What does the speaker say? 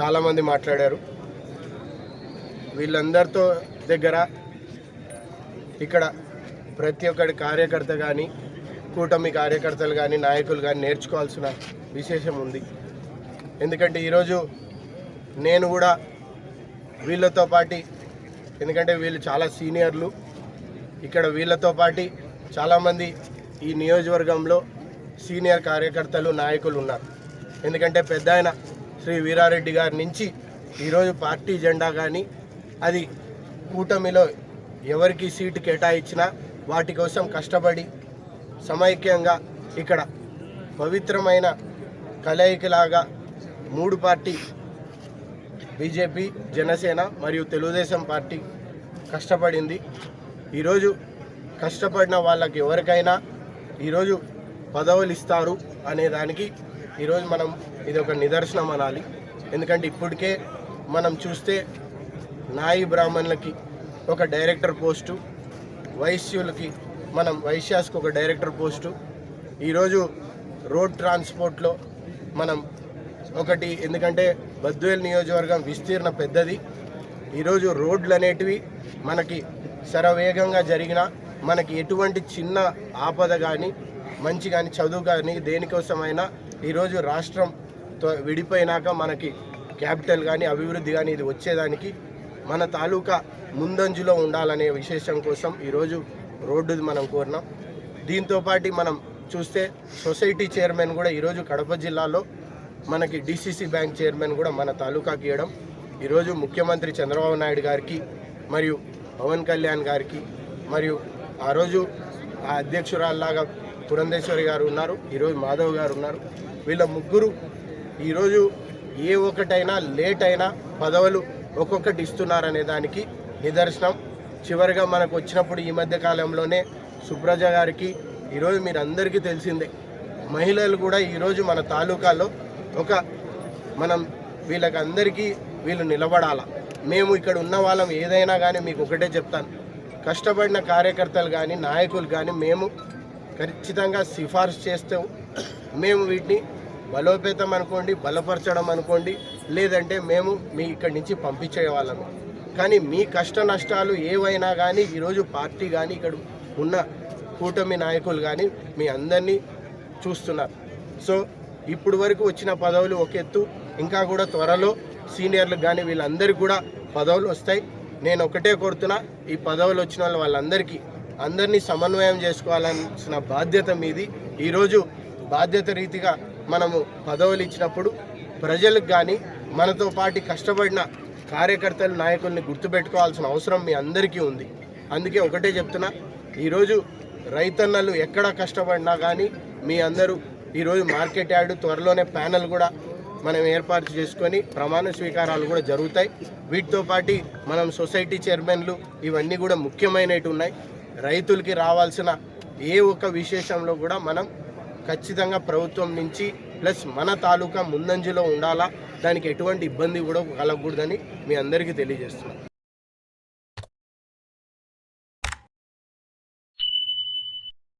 చాలామంది మాట్లాడారు. వీళ్ళందరితో దగ్గర ఇక్కడ ప్రతి ఒక్కడి కార్యకర్త కానీ కూటమి కార్యకర్తలు కానీ నాయకులు కానీ నేర్చుకోవాల్సిన విశేషం ఉంది. ఎందుకంటే ఈరోజు నేను కూడా వీళ్ళతో పాటి ఎందుకంటే వీళ్ళు చాలా సీనియర్లు ఇక్కడ వీళ్ళతో పాటి చాలామంది ఈ నియోజకవర్గంలో సీనియర్ కార్యకర్తలు నాయకులు ఉన్నారు. ఎందుకంటే పెద్ద శ్రీ వీరారెడ్డి గారి నుంచి ఈరోజు పార్టీ జెండా కానీ అది కూటమిలో ఎవరికి సీటు కేటాయించినా వాటి కోసం కష్టపడి సమైక్యంగా ఇక్కడ పవిత్రమైన కలయికలాగా మూడు పార్టీ బీజేపీ జనసేన మరియు తెలుగుదేశం పార్టీ కష్టపడింది. ఈరోజు కష్టపడిన వాళ్ళకి ఎవరికైనా ఈరోజు పదవులు ఇస్తారు అనే దానికి ఈరోజు మనం ఇది ఒక నిదర్శనం అనాలి. ఎందుకంటే ఇప్పటికే మనం చూస్తే నాయి బ్రాహ్మణులకి ఒక డైరెక్టర్ పోస్టు వైశ్యులకి మనం వైశ్యాస్కి ఒక డైరెక్టర్ పోస్టు. ఈరోజు రోడ్ ట్రాన్స్పోర్ట్లో మనం ఒకటి ఎందుకంటే బద్వేల్ నియోజకవర్గం విస్తీర్ణ పెద్దది. ఈరోజు రోడ్లు అనేటివి మనకి శరవేగంగా జరిగిన మనకి ఎటువంటి చిన్న ఆపద కానీ మంచి కానీ చదువు కానీ దేనికోసమైనా ఈరోజు రాష్ట్రం తో- విడిపోయినాక మనకి క్యాపిటల్ కానీ అభివృద్ధి కానీ ఇది వచ్చేదానికి మన తాలూకా ముందంజలో ఉండాలనే విశేషం కోసం ఈరోజు రోడ్డు మనం కోరినాం. దీంతోపాటు మనం చూస్తే సొసైటీ చైర్మన్ కూడా ఈరోజు కడప జిల్లాలో మనకి డిసిసి బ్యాంక్ చైర్మన్ కూడా మన తాలూకాకి ఇవ్వడం. ఈరోజు ముఖ్యమంత్రి చంద్రబాబు నాయుడు గారికి మరియు పవన్ కళ్యాణ్ గారికి మరియు ఆ రోజు ఆ అధ్యక్షురాల్లాగా పురంధేశ్వరి గారు ఉన్నారు ఈరోజు మాధవ్ గారు ఉన్నారు. వీళ్ళ ముగ్గురు ఈరోజు ఏ ఒక్కటైనా లేట్ అయినా పదవులు ఒక్కొక్కటి ఇస్తున్నారనే దానికి నిదర్శనం. చివరిగా మనకు వచ్చినప్పుడు ఈ మధ్య కాలంలోనే సుబ్రజ గారికి ఈరోజు మీరు అందరికీ తెలిసిందే. మహిళలు కూడా ఈరోజు మన తాలూకాలో ఒక మనం వీళ్ళకి అందరికీ వీళ్ళు నిలబడాలా. మేము ఇక్కడ ఉన్న వాళ్ళం ఏదైనా కానీ మీకు ఒకటే చెప్తాను. కష్టపడిన కార్యకర్తలు కానీ నాయకులు కానీ మేము ఖచ్చితంగా సిఫార్సు చేస్తాం. మేము వీటిని బలోపేతం అనుకోండి బలపరచడం అనుకోండి లేదంటే మేము మీ ఇక్కడి నుంచి పంపించే వాళ్ళము కానీ మీ కష్ట నష్టాలు ఏవైనా కానీ ఈరోజు పార్టీ కానీ ఇక్కడ ఉన్న కూటమి నాయకులు కానీ మీ అందరినీ చూస్తున్నారు. సో ఇప్పుడు వరకు వచ్చిన పదవులు ఒక ఎత్తు ఇంకా కూడా త్వరలో సీనియర్లకు కానీ వీళ్ళందరికీ కూడా పదవులు వస్తాయి. నేను ఒకటే కోరుతున్నా ఈ పదవులు వచ్చిన వాళ్ళందరికీ అందరినీ సమన్వయం చేసుకోవాల్సిన బాధ్యత మీది. ఈరోజు బాధ్యత రీతిగా మనము పదవులు ఇచ్చినప్పుడు ప్రజలకు కానీ మనతో పాటు కష్టపడిన కార్యకర్తలు నాయకుల్ని గుర్తుపెట్టుకోవాల్సిన అవసరం మీ అందరికీ ఉంది. అందుకే ఒకటే చెప్తున్నా ఈరోజు రైతన్నలు ఎక్కడ కష్టపడినా కానీ మీ అందరూ ఈరోజు మార్కెట్ యార్డు త్వరలోనే ప్యానల్ కూడా మనం ఏర్పాటు చేసుకొని ప్రమాణ స్వీకారాలు కూడా జరుగుతాయి. వీటితో పాటు మనం సొసైటీ చైర్మన్లు ఇవన్నీ కూడా ముఖ్యమైనవి ఉన్నాయి. రైతులకి రావాల్సిన ఏ ఒక్క విశేషంలో కూడా మనం ఖచ్చితంగా ప్రభుత్వం నుంచి ప్లస్ మన తాలూకా ముందంజలో ఉండాలా? దానికి ఎటువంటి ఇబ్బంది కూడా కలగకూడదని మీ అందరికీ తెలియజేస్తున్నాం.